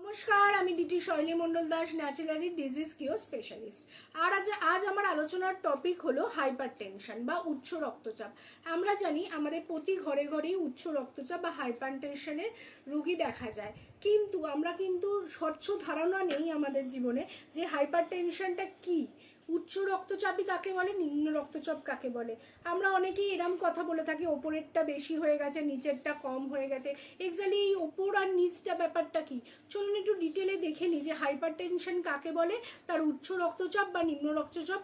নমস্কার, আমি DT Shoili Mondal Das, naturally disease cure specialist. আর আজ আজ আমার আলোচনার টপিক হলো হাইপার টেনশন বা উচ্চ রক্তচাপ। আমরা জানি আমাদের প্রতি ঘরে ঘরেই উচ্চ রক্তচাপ বা হাইপার টেনশনের রুগী দেখা যায়। কিন্তু আমরা কিন্তু স্বচ্ছ ধারণা নেই আমাদের জীবনে যে হাইপার টেনশনটা কি। উচ্চ রক্তচাপই কাকে বলে, নিম্ন রক্তচাপ কাকে বলে? আমরা অনেকেই এরম কথা বলে থাকি, ওপরেরটা বেশি হয়ে গেছে, নিচেরটা কম হয়ে গেছে। এক্স্যাক্টলি এই ওপর আর নিচটা ব্যাপারটা কি? চলুন একটু ডিটেলে দেখে নিই যে হাইপার টেনশন কাকে বলে, তার উচ্চ রক্তচাপ বা নিম্ন রক্তচাপ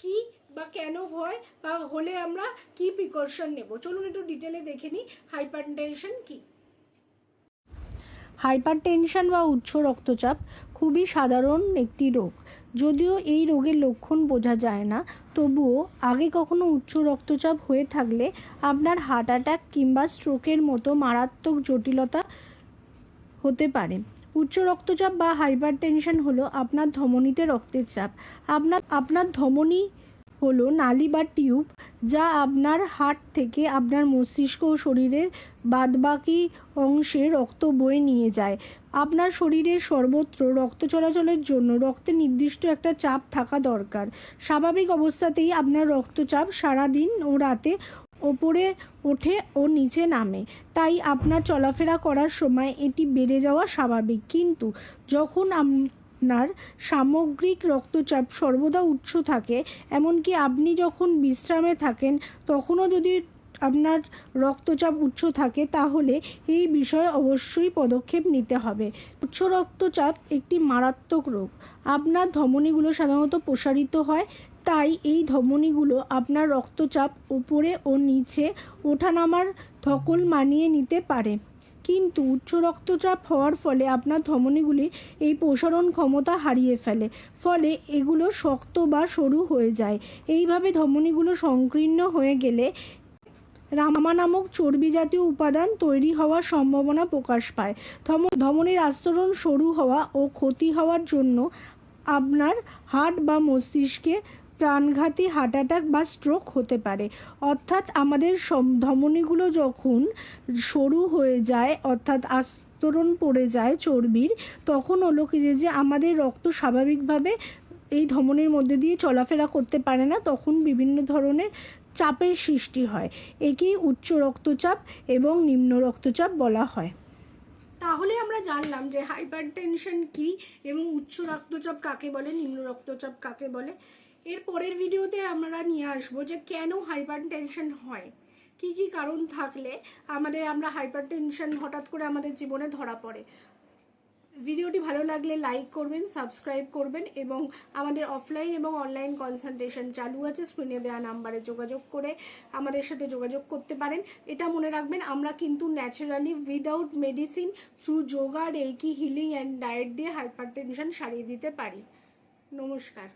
কি বা কেন হয়, বা হলে আমরা কি প্রিকশন নেব? চলুন একটু ডিটেলে দেখে নিই হাইপার টেনশন কি। হাইপার টেনশন বা উচ্চ রক্তচাপ খুবই সাধারণ একটি রোগ। যদিও এই রোগের লক্ষণ বোঝা যায় না, তবুও আগে কখনো উচ্চ রক্তচাপ হয়ে থাকলে আপনার হার্ট অ্যাটাক কিংবা স্ট্রোকের মতো মারাত্মক জটিলতা হতে পারে। উচ্চ রক্তচাপ বা হাইপার টেনশন হলো আপনার ধমনীতে রক্তের চাপ। আপনার আপনার ধমনী হলো নালি বা টিউব যা আপনার হার্ট থেকে আপনার মস্তিষ্ক ও শরীরের বাদবাকি অংশে রক্ত বয়ে নিয়ে যায়। আপনার শরীরের সর্বত্র রক্ত চলাচলের জন্য রক্তে নির্দিষ্ট একটা চাপ থাকা দরকার। স্বাভাবিক অবস্থাতেই আপনার রক্তচাপ সারাদিন ও রাতে ওপরে ওঠে ও নিচে নামে। তাই আপনার চলাফেরা করার সময় এটি বেড়ে যাওয়া স্বাভাবিক। কিন্তু যখন আপনার সামগ্রিক রক্তচাপ সর্বদা উচ্চ থাকে, এমনকি আপনি যখন বিশ্রামে থাকেন, তখনও যদি আপনার রক্তচাপ উচ্চ থাকে, তাহলে এই বিষয়ে অবশ্যই পদক্ষেপ নিতে হবে। উচ্চ রক্তচাপ একটি মারাত্মক রোগ। আপনার ধমনীগুলো সাধারণত প্রসারিত হয়, তাই এই ধমনীগুলো আপনার রক্তচাপ উপরে ও নিচে ওঠানামার ধকল মানিয়ে নিতে পারে। কিন্তু উচ্চ রক্তচাপ হওয়ার ফলে আপনার ধমনীগুলি এই প্রসারণ ক্ষমতা হারিয়ে ফেলে। ফলে এগুলো শক্ত বা সরু হয়ে যায়। এইভাবে ধমনীগুলো সংকীর্ণ হয়ে গেলে রামা নামক চর্বি জাতীয় উপাদান তৈরি হওয়ার সম্ভাবনা প্রকাশ পায়। ধম- ধমনীর আস্তরণ সরু হওয়া ও ক্ষতি হওয়ার জন্য আপনার হার্ট বা মস্তিষ্কে প্রাণঘাতী হার্ট অ্যাটাক বা স্ট্রোক হতে পারে। অর্থাৎ আমাদের ধমনীগুলো যখন সরু হয়ে যায়, অর্থাৎ আস্তরণ পড়ে যায় চর্বির, তখন হলো কি যে আমাদের রক্ত স্বাভাবিকভাবে এই ধমনীর মধ্যে দিয়ে চলাফেরা করতে পারে না, তখন বিভিন্ন ধরনের চাপের সৃষ্টি হয়। একেই উচ্চ রক্তচাপ এবং নিম্ন রক্তচাপ বলা হয়। তাহলে আমরা জানলাম যে হাইপার টেনশন কি এবং উচ্চ রক্তচাপ কাকে বলে, নিম্ন রক্তচাপ কাকে বলে? এর পরের ভিডিওতে আমরা নিয়ে আসব যে কেন হাইপার টেনশন হয়? কি কি কারণ থাকলে আমাদের, আমরা হাইপার টেনশন হঠাৎ করে আমাদের জীবনে ধরা পড়ে? ভিডিওটি ভালো লাগলে লাইক করবেন, সাবস্ক্রাইব করবেন এবং আমাদের অফলাইন এবং অনলাইন কনসালটেশন চালু আছে, স্ক্রিনে দেওয়া নাম্বারে যোগাযোগ করে আমাদের সাথে যোগাযোগ করতে পারেন। এটা মনে রাখবেন, আমরা কিন্তু naturally without medicine through yoga reiki healing and diet দিয়ে হাইপার টেনশন সারিয়ে দিতে পারি। নমস্কার।